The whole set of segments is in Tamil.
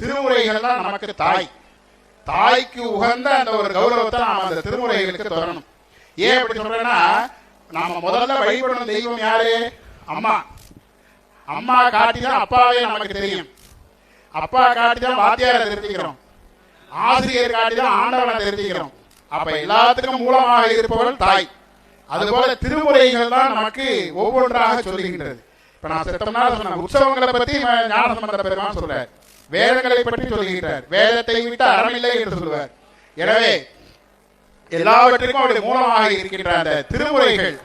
திருமுறைகள் தான் நமக்கு தாய். தாய்க்கு உகந்த அந்த ஒரு கௌரவத்தை நாம் அந்த திருமுறைகளுக்கு தொடரணும். ஏன் அப்படி சொல்றேன்னா நாம முதல்ல வழிபடணும் தெய்வம் யாரு? அம்மா. அம்மா காட்டிதான் அப்பாவே நமக்கு தெரியும். அப்பா காட்டி தான் வாத்தியாரை தெரிஞ்சுக்கிறோம் ஆசிரியர் காட்டிதான் ஆண்டவனை தெரிஞ்சுக்கிறோம் அப்ப எல்லாத்துக்கும் மூலமாக இருப்பவள் தாய். அதுபோல திருமுறைகள் தான் நமக்கு ஒவ்வொன்றாக சொல்லுகின்றது. இப்ப நான் செத்தம்னா சொன்ன உற்சவங்களை பத்தி ஞானசம்பந்த பெருமான் சொல்றார். வேதங்களை பற்றி சொல்கிறார் வேதத்தை விட்டு அறமில்லை என்று சொல்லுவார். எனவே எல்லாவற்றிற்கும் அவருடைய மூலமாக இருக்கின்ற அந்த திருமுறைகள்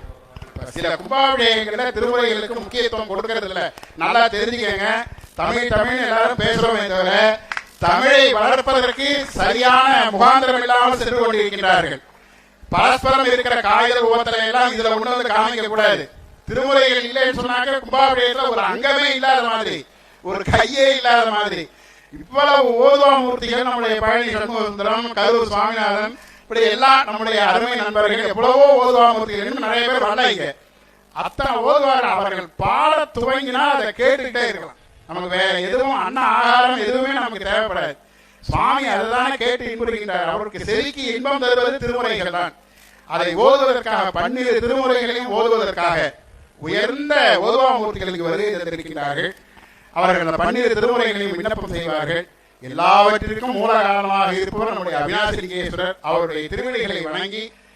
சில கும்பாபிஷேகங்கள திருமுறைகளுக்கு முக்கியத்துவம் கொடுக்கறது இல்ல நல்லா தெரிஞ்சுக்கங்க. தமிழ் தமிழ் எல்லாரும் பேசுறோமே தவிர தமிழை வளர்ப்பதற்கு சரியான முகாந்திரம் இல்லாமல் சென்று கொண்டிருக்கின்றார்கள். பரஸ்பரம் இருக்கிற காகித உபத்திரை எல்லாம் இதுல ஒண்ணு வந்து காமிக்க கூடாது. திருமுறைகள் இல்லைன்னு சொன்னாக்க கும்பாபிஷேகத்துல ஒரு அங்கமே இல்லாத மாதிரி. ஒரு கையே இல்லாத மாதிரி. இவ்வளவு ஓதுவாமூர்த்திகள் நம்முடைய பழனி சண்முகசுந்தரம் கரூர் சுவாமிநாதன் இப்படி எல்லாம் நம்முடைய அருமை நண்பர்கள் எவ்வளவோ ஓதுவாமூர்த்திகள் நிறைய பேர் வரல அத்தனை ஓதுவார் அவர்கள் பாட துவங்கினா அதை கேட்டுக்கிட்டே இருக்கலாம். நமக்கு வேற எதுவும் அன்ன ஆகாரம் எதுவுமே நமக்கு தேவைப்படாது. சுவாமி அதுதானே கேட்டு இன்புறுகின்றார். அவருக்கு செவிக்கு இன்பம் தருவது திருமுறைகள் தான். அதை ஓதுவதற்காக பன்னிரு திருமுறைகளையும் ஓதுவதற்காக உயர்ந்த ஓதுவா மூர்த்திகளுக்கு வருகை தந்திருக்கிறார்கள் அவர்கள் அந்த பன்னிரு திருமுறைகளையும் விண்ணப்பம் செய்வார்கள். எல்லாவற்றிற்கும் மூல காரணமாக இருப்பவர் நம்முடைய அவினாசிலிங்கேஸ்வரர் அவருடைய திருவிழிகளை வணங்கி